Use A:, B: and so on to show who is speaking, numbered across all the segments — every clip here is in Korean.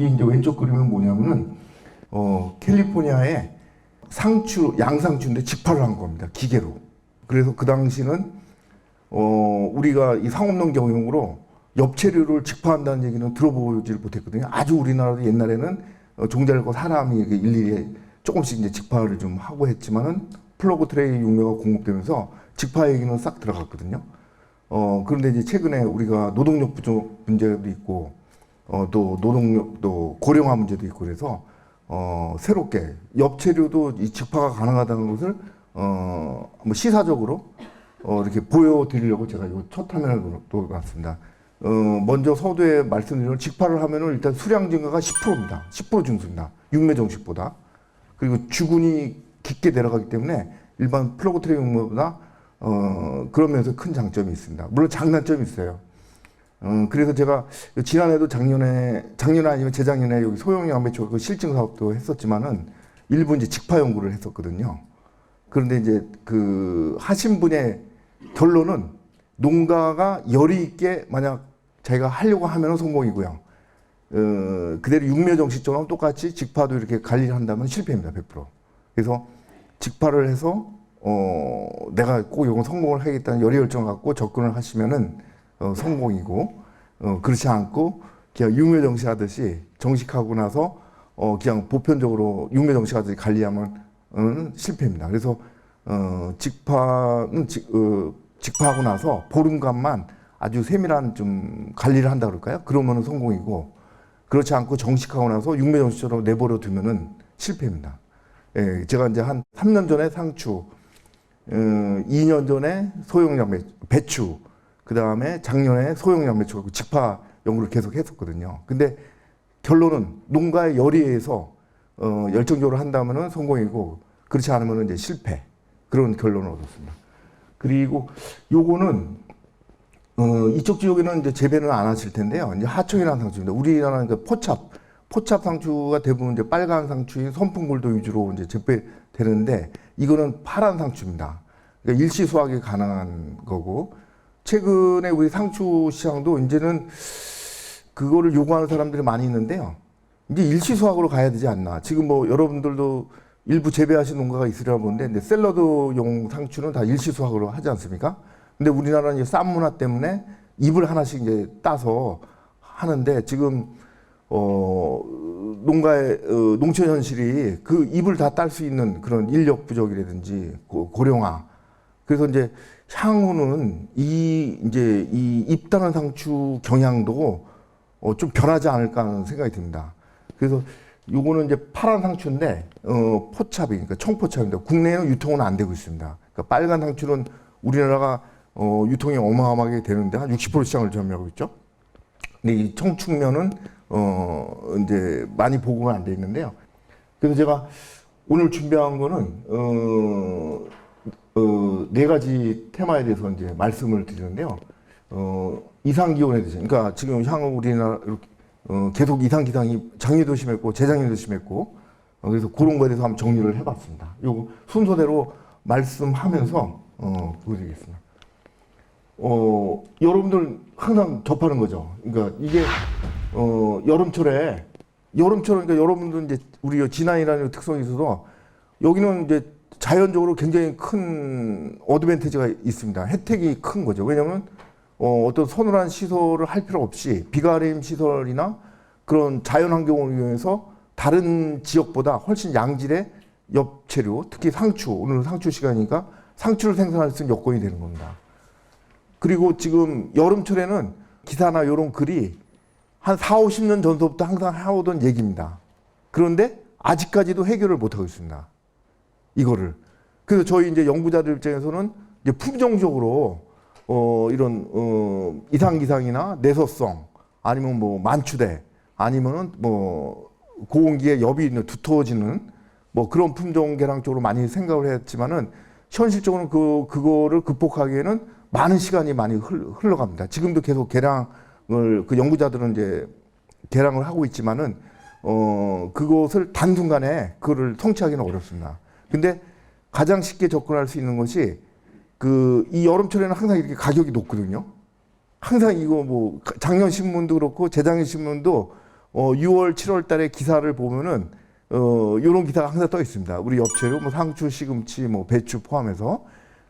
A: 여기 이제 왼쪽 그림은 뭐냐면은 어 캘리포니아에 상추 양상추인데 직파를 한 겁니다 기계로. 그래서 그 당시는 어 우리가 이 상업농 경영으로 엽채류를 직파한다는 얘기는 들어보질 못했거든요. 아주 우리나라도 옛날에는 어, 종자를 사람이 일일이 조금씩 이제 직파를 좀 하고 했지만은 플러그 트레이 용매가 공급되면서 직파 얘기는 싹 들어갔거든요. 어 그런데 이제 최근에 우리가 노동력 부족 문제도 있고 어 또 노동력도 고령화 문제도 있고 그래서 어 새롭게 엽채류도 이 직파가 가능하다는 것을 어 뭐 시사적으로 어 이렇게 보여드리려고 제가 이거 첫 화면을 놓았습니다. 어 먼저 서두에 말씀드린 직파를 하면은 일단 수량 증가가 10%입니다. 10% 증수입니다. 육매 정식보다 그리고 주군이 깊게 내려가기 때문에 일반 플러그 트레이 용매보다 어 그러면서 큰 장점이 있습니다. 물론 장단점이 있어요. 음, 그래서 제가 지난해도 작년에, 작년 아니면 재작년에 여기 소형 양배추 그 실증 사업도 했었지만은 일부 이제 직파 연구를 했었거든요. 그런데 이제 그 하신 분의 결론은 농가가 열이 있게 만약 자기가 하려고 하면 성공이고요. 어, 그대로 육묘 정식처럼 똑같이 직파도 이렇게 관리를 한다면 실패입니다. 100%. 그래서 직파를 해서 어, 내가 꼭 이건 성공을 하겠다는 열의 열정 갖고 접근을 하시면은 어, 성공이고 어, 그렇지 않고 그냥 육묘 정식 하듯이 정식하고 나서 어, 그냥 보편적으로 육묘 정식 하듯이 관리하면 은 실패입니다. 그래서 어, 직파는 직, 어, 직파하고 나서 보름간만 아주 세밀한 좀 관리를 한다 그럴까요? 그러면은 성공이고 그렇지 않고 정식하고 나서 육묘 정식처럼 내버려 두면은 실패입니다. 예, 제가 이제 한 3년 전에 상추, 어, 2년 전에 양배, 배추, 그 다음에 작년에 소형 양배추, 직파 연구를 계속 했었거든요. 근데 결론은 농가의 열의에서 어, 열정적으로 한다면은 성공이고 그렇지 않으면 이제 실패 그런 결론을 얻었습니다. 그리고 요거는 어, 이쪽 지역에는 이제 재배는 안 하실 텐데요. 이제 하청이라는 상추입니다. 우리나라는 그 포찹 포찹 상추가 대부분 이제 빨간 상추인 선풍골도 위주로 이제 재배되는데 이거는 파란 상추입니다. 그러니까 일시 수확이 가능한 거고 최근에 우리 상추 시장도 이제는 그거를 요구하는 사람들이 많이 있는데요. 이제 일시 수확으로 가야 되지 않나. 지금 뭐 여러분들도 일부 재배하신 농가가 있으리라 보는데 근데 샐러드용 상추는 다 일시 수확으로 하지 않습니까? 근데 우리나라는 이제 쌈 문화 때문에 잎을 하나씩 이제 따서 하는데 지금 어 농가의 어, 농촌 현실이 그 잎을 다 딸 수 있는 그런 인력 부족이라든지 고- 고령화 그래서 이제 향후는 이 이제 이 잎다는 상추 경향도 어, 좀 변하지 않을까 하는 생각이 듭니다. 그래서 요거는 이제 파란 상추인데 어, 포찹이 그러니까 청포찹인데 국내에는 유통은 안 되고 있습니다. 그러니까 빨간 상추는 우리나라가 어, 유통이 어마어마하게 되는데 한 60% 시장을 점유하고 있죠. 근데 이 청축면은 어, 이제 많이 보고가 안 돼 있는데요. 그래서 제가 오늘 준비한 거는 어, 어, 네 가지 테마에 대해서 이제 말씀을 드리는데요. 어, 이상 기온에 대해서, 그러니까 지금 향후 우리나라 이렇게 어, 계속 이상 기상이 작년도 심했고 재작년도 심했고 어, 그래서 그런 거에 대해서 한번 정리를 해봤습니다. 요 순서대로 말씀하면서 어, 보여드리겠습니다. 어, 여러분들 항상 접하는 거죠. 그러니까 이게 어, 여름철에 여름철 그러니까 여러분들 이제 우리 진안이라는 특성이 있어서 여기는 이제 자연적으로 굉장히 큰 어드밴티지가 있습니다. 혜택이 큰 거죠. 왜냐하면 어, 어떤 서늘한 시설을 할 필요 없이 비가림 시설이나 그런 자연 환경을 이용해서 다른 지역보다 훨씬 양질의 엽채류, 특히 상추, 오늘 상추 시간이니까 상추를 생산할 수 있는 여건이 되는 겁니다. 그리고 지금 여름철에는 기사나 이런 글이 한 4, 50년 전부터 항상 해오던 얘기입니다. 그런데 아직까지도 해결을 못하고 있습니다. 이거를. 그래서 저희 이제 연구자들 입장에서는 이제 품종적으로 어, 이런 어, 이상 기상이나 내서성 아니면 뭐 만추대 아니면은 뭐 고온기에 엽이 두터워지는 뭐 그런 품종 개량 쪽으로 많이 생각을 했지만은 현실적으로는 그 그거를 극복하기에는 많은 시간이 많이 흘- 흘러갑니다. 지금도 계속 개량을 그 연구자들은 이제 개량을 하고 있지만은 어 그것을 단순간에 그거를 성취하기는 어렵습니다. 근데 가장 쉽게 접근할 수 있는 것이 그 이 여름철에는 항상 이렇게 가격이 높거든요. 항상 이거 뭐 작년 신문도 그렇고 재작년 신문도 어, 6월, 7월 달에 기사를 보면은 어, 이런 기사가 항상 떠 있습니다. 우리 엽채로 뭐 상추, 시금치, 뭐 배추 포함해서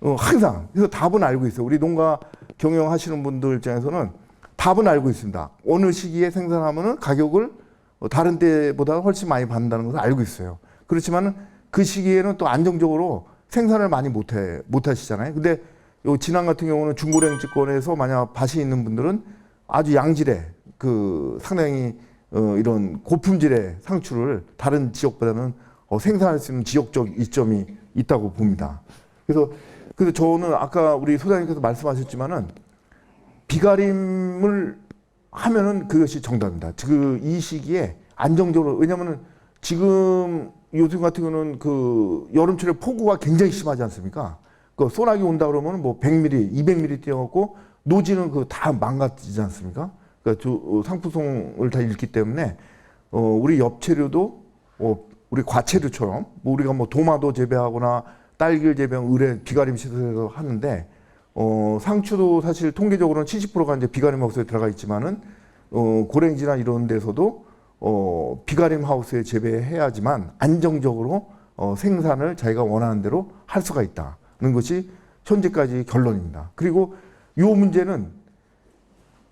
A: 어, 항상 그래서 답은 알고 있어요. 우리 농가 경영하시는 분들 입장에서는 답은 알고 있습니다. 어느 시기에 생산하면은 가격을 어, 다른 때보다 훨씬 많이 받는다는 것을 알고 있어요. 그렇지만 그 시기에는 또 안정적으로 생산을 많이 못해 못 하시잖아요. 근데 요 진안 같은 경우는 중고랭지권에서 만약 밭이 있는 분들은 아주 양질의 그 상당히 어, 이런 고품질의 상추를 다른 지역보다는 어, 생산할 수 있는 지역적 이점이 있다고 봅니다. 그래서 그래서 저는 아까 우리 소장님께서 말씀하셨지만은 비가림을 하면은 그것이 정답입니다. 그 이 시기에 안정적으로 왜냐면은 지금 요즘 같은 경우는 그 여름철에 폭우가 굉장히 심하지 않습니까? 그 소나기 온다 그러면 뭐 100mm, 200mm 뛰어갖고 노지는 그 다 망가지지 않습니까? 그러니까 저 어, 상품성을 다 잃기 때문에 어 우리 엽채류도 어 우리 과채류처럼 뭐 우리가 뭐 도마도 재배하거나 딸기를 재배한 의뢰 비가림 시설에서 하는데 어 상추도 사실 통계적으로는 70%가 이제 비가림 하우스에 들어가 있지만은 어 고랭지나 이런 데서도 어 비가림 하우스에 재배해야지만 안정적으로 어 생산을 자기가 원하는 대로 할 수가 있다는 것이 현재까지 결론입니다. 그리고 이 문제는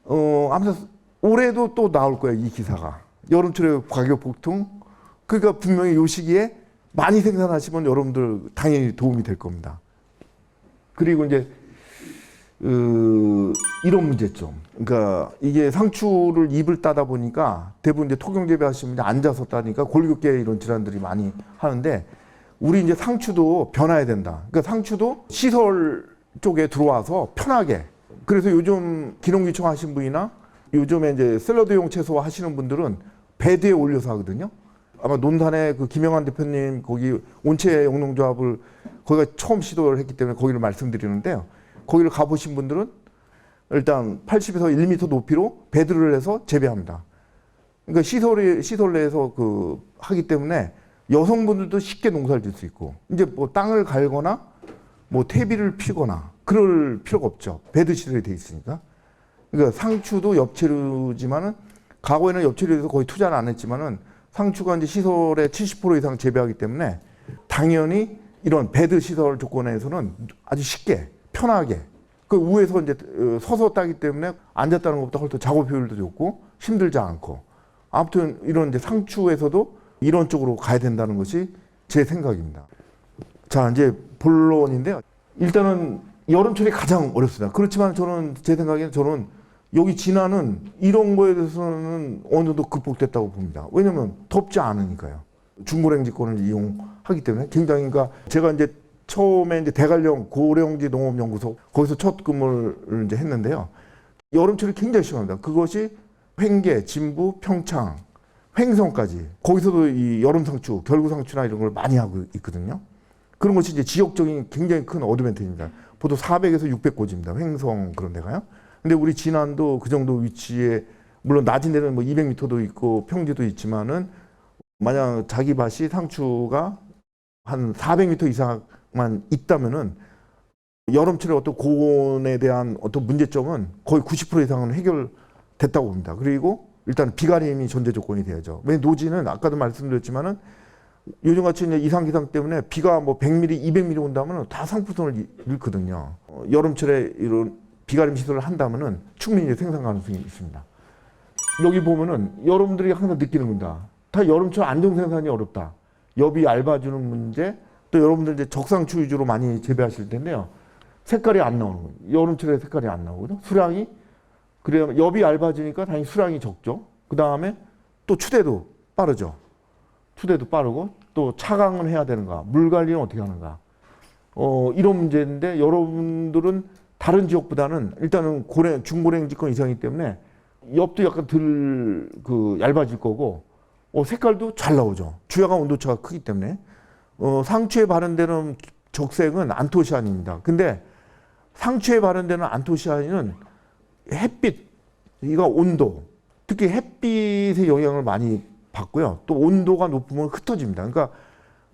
A: 어 아무튼 올해도 또 나올 거예요 이 기사가 여름철에 가격 폭등 그러니까 분명히 이 시기에 많이 생산하시면 여러분들 당연히 도움이 될 겁니다. 그리고 이제 그 이런 문제점. 그러니까 이게 상추를 잎을 따다 보니까 대부분 이제 토경 재배하시는 분들 앉아서 따니까 골격계 이런 질환들이 많이 하는데 우리 이제 상추도 변화해야 된다. 그러니까 상추도 시설 쪽에 들어와서 편하게. 그래서 요즘 기농기청 하신 분이나 요즘에 이제 샐러드용 채소 하시는 분들은 베드에 올려서 하거든요. 아마 논산의 그 김영환 대표님 거기 온채 영농조합을 거기가 처음 시도를 했기 때문에 거기를 말씀드리는데요. 거기를 가보신 분들은 일단 80에서 1m 높이로 베드를 해서 재배합니다. 그러니까 시설이 시설 내에서 그 하기 때문에 여성분들도 쉽게 농사를 질 수 있고 이제 뭐 땅을 갈거나 뭐 퇴비를 피거나 그럴 필요가 없죠. 베드 시설이 돼 있으니까. 그러니까 상추도 엽채류지만은 과거에는 엽채류에서 거의 투자를 안 했지만은 상추가 이제 시설의 70% 이상 재배하기 때문에 당연히 이런 베드 시설 조건에서는 아주 쉽게 편하게 그 위에서 이제 어, 서서 따기 때문에 앉았다는 것보다 훨씬 더 작업 효율도 좋고 힘들지 않고 아무튼 이런 이제 상추에서도 이런 쪽으로 가야 된다는 것이 제 생각입니다. 자 이제 본론인데요. 일단은 여름철이 가장 어렵습니다. 그렇지만 저는 제 생각에는 저는 여기 진화는 이런 거에 대해서는 어느 정도 극복됐다고 봅니다. 왜냐면 덥지 않으니까요. 중고랭지권을 이용하기 때문에 굉장히 그러니까 제가 이제 처음에 이제 대관령 고령지 농업연구소 거기서 첫 근무를 이제 했는데요. 여름철이 굉장히 심합니다. 그것이 횡계, 진부, 평창, 횡성까지 거기서도 이 여름 상추, 결구 상추나 이런 걸 많이 하고 있거든요. 그런 것이 이제 지역적인 굉장히 큰 어드밴티지입니다. 보통 400에서 600고지입니다. 횡성 그런 데가요. 근데 우리 진안도 그 정도 위치에 물론 낮은 데는 뭐 200m도 있고 평지도 있지만은 만약 자기 밭이 상추가 한 400m 이상 만 있다면은 여름철에 어떤 고온에 대한 어떤 문제점은 거의 90% 이상은 해결됐다고 봅니다. 그리고 일단 비가림이 전제 조건이 돼야죠. 왜 노지는 아까도 말씀드렸지만은 요즘 같이 이제 이상 기상 때문에 비가 뭐 100mm, 200mm 온다면 다 상품성을 잃거든요. 어, 여름철에 이런 비가림 시설을 한다면은 충분히 생산 가능성이 있습니다. 여기 보면은 여러분들이 항상 느끼는 겁니다. 다 여름철 안정 생산이 어렵다. 엽이 얇아지는 문제, 또 여러분들 이제 적상추 위주로 많이 재배하실 텐데요. 색깔이 안 나오는 거예요. 여름철에 색깔이 안 나오거든요. 수량이 그래야 엽이 얇아지니까 당연히 수량이 적죠. 그 다음에 또 추대도 빠르죠. 추대도 빠르고 또 차강은 해야 되는가, 물 관리는 어떻게 하는가. 어, 이런 문제인데 여러분들은 다른 지역보다는 일단은 고랭, 중고랭지권 이상이기 때문에 엽도 약간 덜 그 얇아질 거고 어, 색깔도 잘 나오죠. 주야간 온도차가 크기 때문에 어, 상추에 바른되는 적색은 안토시아닌입니다. 근데 상추에 바른되는 안토시아닌은 햇빛, 이거 온도, 특히 햇빛의 영향을 많이 받고요. 또 온도가 높으면 흩어집니다. 그러니까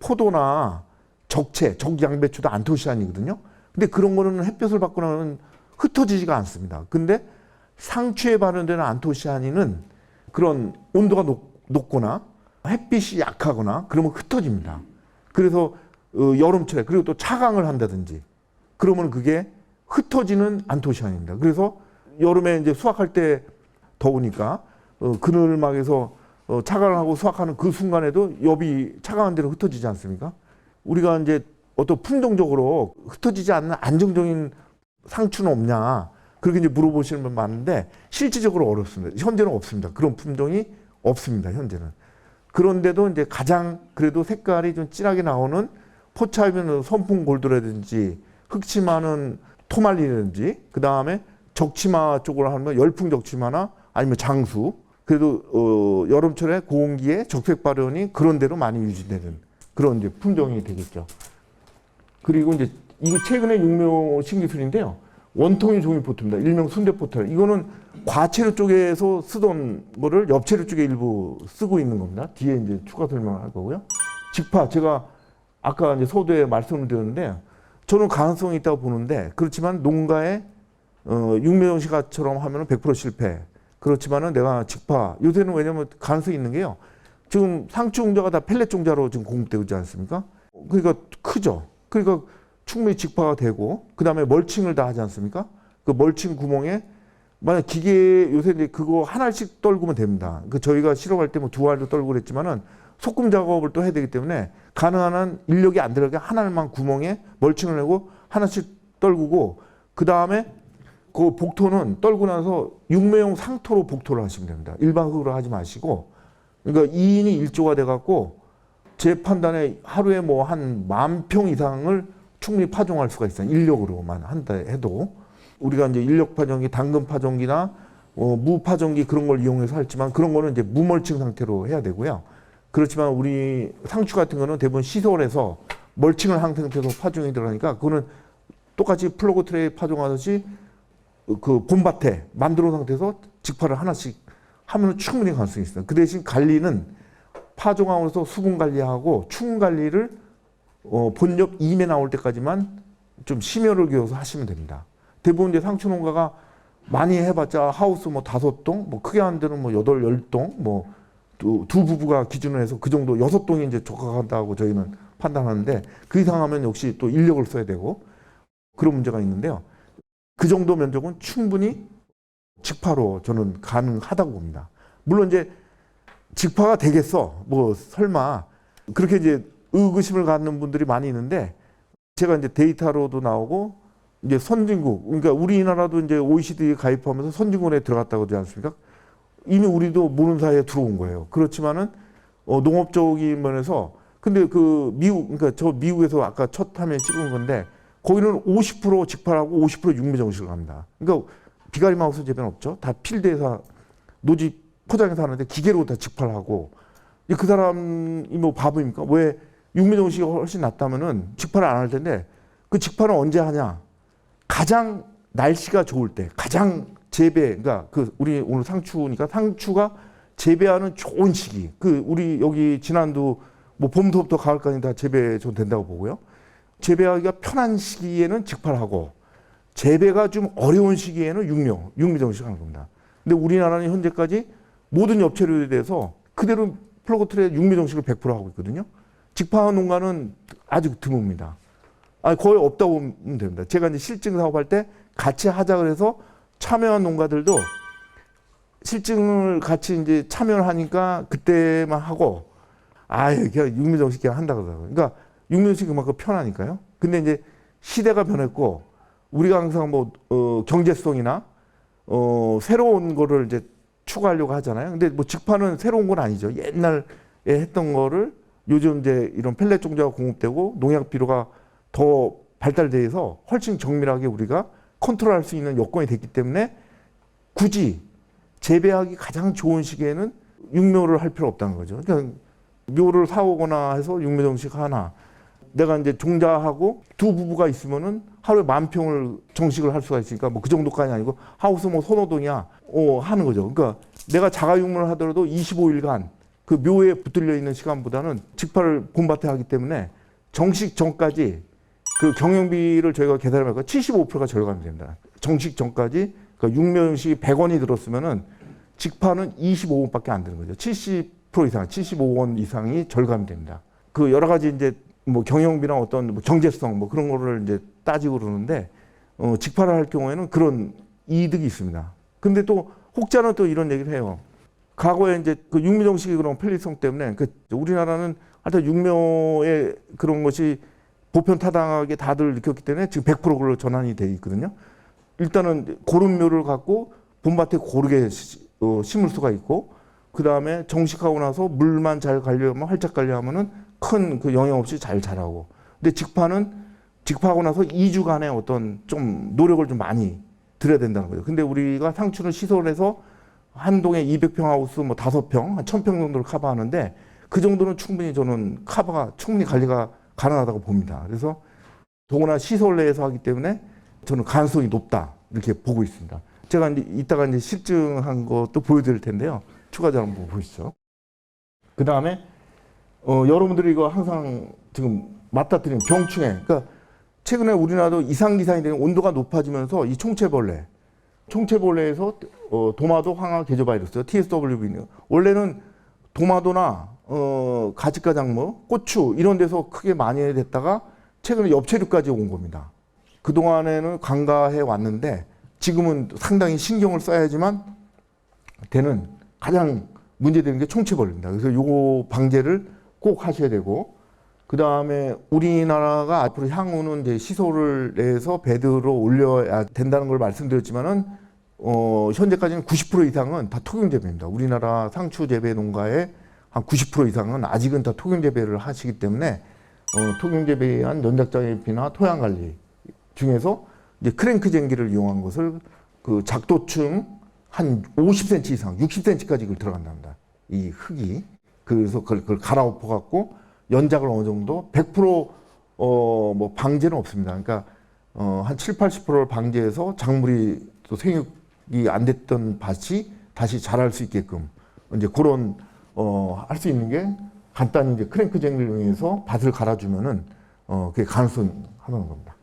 A: 포도나 적채, 적양배추도 안토시아닌이거든요. 근데 그런 거는 햇볕을 받고 나면 흩어지지가 않습니다. 근데 상추에 발현되는 안토시아닌은 그런 온도가 높, 높거나 햇빛이 약하거나 그러면 흩어집니다. 그래서 어, 여름철에 그리고 또 차강을 한다든지 그러면 그게 흩어지는 안토시아닌입니다. 그래서 여름에 이제 수확할 때 더우니까 어, 그늘막에서 어, 차강을 하고 수확하는 그 순간에도 엽이 차강한 대로 흩어지지 않습니까? 우리가 이제 어떤 품종적으로 흩어지지 않는 안정적인 상추는 없냐 그렇게 이제 물어보시는 분 많은데 실질적으로 어렵습니다. 현재는 없습니다. 그런 품종이 없습니다. 현재는. 그런데도 이제 가장 그래도 색깔이 좀 진하게 나오는 포차이면 선풍 골드라든지 흑치마는 토말리라든지 그 다음에 적치마 쪽으로 하면 열풍 적치마나 아니면 장수 그래도 어, 여름철에 고온기에 적색 발현이 그런 대로 많이 유지되는 그런 이제 품종이 되겠죠. 그리고 이제 이거 최근에 육묘 신기술인데요. 원통이 종이 포트입니다. 일명 순대 포트. 이거는 과체류 쪽에서 쓰던 거를 엽체류 쪽에 일부 쓰고 있는 겁니다. 뒤에 이제 추가 설명을 할 거고요. 직파 제가 아까 이제 서두에 말씀을 드렸는데 저는 가능성이 있다고 보는데 그렇지만 농가에 어, 육묘정시가처럼 하면은 100% 실패. 그렇지만은 내가 직파 요새는 왜냐면 가능성이 있는 게요. 지금 상추 종자가 다 펠렛 종자로 지금 공급되고 있지 않습니까? 그러니까 크죠. 그러니까 충분히 직파가 되고 그 다음에 멀칭을 다 하지 않습니까? 그 멀칭 구멍에 만약 기계 요새 이제 그거 하나씩 떨구면 됩니다. 그 저희가 실험할 때 뭐 두 알도 떨고 그랬지만은 소금 작업을 또 해야 되기 때문에 가능한 한 인력이 안 들어가게 하나만 구멍에 멀칭을 하고 하나씩 떨구고 그 다음에 그 복토는 떨고 나서 육매용 상토로 복토를 하시면 됩니다. 일반 흙으로 하지 마시고 그러니까 2인이 1조가 돼갖고 제 판단에 하루에 뭐 한 만 평 이상을 충분히 파종할 수가 있어요. 인력으로만 한다 해도 우리가 이제 인력 파종기, 당근 파종기나 어, 무 파종기 그런 걸 이용해서 할지만 그런 거는 이제 무멀칭 상태로 해야 되고요. 그렇지만 우리 상추 같은 거는 대부분 시설에서 멀칭을 한 상태에서 파종이 들어가니까 그거는 똑같이 플러그 트레이 파종하듯이 그 봄밭에 만들어 놓은 상태에서 직파를 하나씩 하면 충분히 가능성이 있어요. 그 대신 관리는 파종하면서 수분 관리하고 추운 관리를 어, 본엽 임에 나올 때까지만 좀 심혈을 기울여서 하시면 됩니다. 대부분 이제 상추 농가가 많이 해봤자 하우스 뭐 다섯 동, 뭐 크게 한 데는 뭐 여덟 열 동, 뭐 두, 두 부부가 기준으로 해서 그 정도 여섯 동이 이제 적합하다고 저희는 판단하는데 그 이상 하면 역시 또 인력을 써야 되고 그런 문제가 있는데요. 그 정도 면적은 충분히 직파로 저는 가능하다고 봅니다. 물론 이제 직파가 되겠어. 뭐 설마 그렇게 이제 의구심을 갖는 분들이 많이 있는데 제가 이제 데이터로도 나오고 이제 선진국 그러니까 우리나라도 이제 OECD 에 가입하면서 선진국에 들어갔다고 하지 않습니까? 이미 우리도 모르는 사이에 들어온 거예요. 그렇지만은 어, 농업적인 면에서 근데 그 미국 그러니까 저 미국에서 아까 첫 화면 찍은 건데 거기는 50% 직파라고 50% 육미 정식을 합니다. 그러니까 비가리 마우스 재배는 없죠. 다 필드에서 노지 포장해서 하는데 기계로 다 직파를 하고 이그 사람이 뭐 바보입니까? 왜 육미 정식이 훨씬 낫다면은 직파를 안 할 텐데 그 직파는 언제 하냐? 가장 날씨가 좋을 때 가장 재배 그러니까 그 우리 오늘 상추니까 상추가 재배하는 좋은 시기. 그 우리 여기 지난도 뭐 봄부터 가을까지 다 재배 좀 된다고 보고요. 재배하기가 편한 시기에는 직팔하고 재배가 좀 어려운 시기에는 육묘 육미 정식 하는 겁니다. 근데 우리나라는 현재까지 모든 엽채류에 대해서 그대로 플러그 트레 육미 정식을 100% 하고 있거든요 직파 농가는 아주 드뭅니다 아 거의 없다고 보면 됩니다. 제가 이제 실증 사업할 때 같이 하자 그래서 참여한 농가들도 실증을 같이 이제 참여를 하니까 그때만 하고 아유 그냥 육미정식 그냥 한다 그러더라고요. 그러니까 육미정식 그만큼 편하니까요. 근데 이제 시대가 변했고 우리가 항상 뭐 어, 경제성이나 어, 새로운 거를 이제 추구하려고 하잖아요. 근데 뭐 직파는 새로운 건 아니죠. 옛날에 했던 거를 요즘 이제 이런 펠렛 종자가 공급되고 농약 비료가 더 발달돼서 훨씬 정밀하게 우리가 컨트롤할 수 있는 여건이 됐기 때문에 굳이 재배하기 가장 좋은 시기에는 육묘를 할 필요 없다는 거죠. 그러니까 묘를 사오거나 해서 육묘 정식 하나. 내가 이제 종자하고 두 부부가 있으면은 하루에 만 평을 정식을 할 수가 있으니까 뭐 그 정도까지 아니고 하우스 뭐 선호동이야 어 하는 거죠. 그러니까 내가 자가 육묘를 하더라도 25일간 그 묘에 붙들려 있는 시간보다는 직파를 봄밭에 하기 때문에 정식 전까지 그 경영비를 저희가 계산해 보니까 75%가 절감이 됩니다. 정식 전까지 그 육면식이 100원이 들었으면은 직파는 25원밖에 안 되는 거죠. 70% 이상, 75원 이상이 절감이 됩니다. 그 여러 가지 이제 뭐 경영비나 어떤 뭐 경제성 뭐 그런 거를 이제 따지고 그러는데 어, 직파를 할 경우에는 그런 이득이 있습니다. 근데 또 혹자는 또 이런 얘기를 해요. 과거에 이제 그 육묘 정식의 그런 편리성 때문에 그 우리나라는 하여튼 육묘의 그런 것이 보편 타당하게 다들 느꼈기 때문에 지금 100% 그걸로 전환이 돼 있거든요. 일단은 고른 묘를 갖고 봄밭에 고르게 시- 어, 심을 수가 있고 그 다음에 정식하고 나서 물만 잘 관리하면 활짝 관리하면은 큰 그 영향 없이 잘 자라고. 근데 직파는 직파하고 나서 2주간의 어떤 좀 노력을 좀 많이 들여야 된다는 거죠. 근데 우리가 상추는 시설해서 한 동에 200평 하우스 뭐 5평, 한 1000평 정도를 커버하는데 그 정도는 충분히 저는 커버가 충분히 관리가 가능하다고 봅니다. 그래서 더구나 시설 내에서 하기 때문에 저는 가능성이 높다 이렇게 보고 있습니다. 제가 이제 이따가 이제 실증한 것도 보여드릴 텐데요. 추가적으로 한번 보시죠. 그 다음에 어, 여러분들이 이거 항상 지금 맞닥뜨리는 병충해. 그러니까 최근에 우리나라도 이상 기상이 되는 온도가 높아지면서 이 총체벌레, 총체벌레에서 어, 도마도 황화 계조 바이러스 TSWV는 원래는 도마도나 어, 가지가 작물, 고추 이런 데서 크게 많이 됐다가 최근에 엽채류까지 온 겁니다. 그 동안에는 간과해 왔는데 지금은 상당히 신경을 써야지만 되는 가장 문제되는 게 총체벌입니다. 그래서 요거 방제를 꼭 하셔야 되고 그 다음에 우리나라가 앞으로 향후는 시설을 내서 배드로 올려야 된다는 걸 말씀드렸지만은 어, 현재까지는 90% 이상은 다 토경 재배입니다. 우리나라 상추 재배 농가의 한 90% 이상은 아직은 다 토경 재배를 하시기 때문에 어, 토경 재배한 연작장애비나 토양 관리 중에서 이제 크랭크 쟁기를 이용한 것을 그 작도층 한 50cm 이상, 60cm까지 그걸 들어간답니다. 이 흙이 그래서 그걸, 그걸 갈아엎어 갖고 연작을 어느 정도 100%어 뭐 방제는 없습니다. 그러니까 어 한 7, 80%를 방제해서 작물이 또 생육이 안 됐던 밭이 다시 자랄 수 있게끔 이제 그런 어 할 수 있는 게 간단히 이제 크랭크 쟁기를 이용해서 밭을 갈아주면은 어 그게 가능성 하는 겁니다.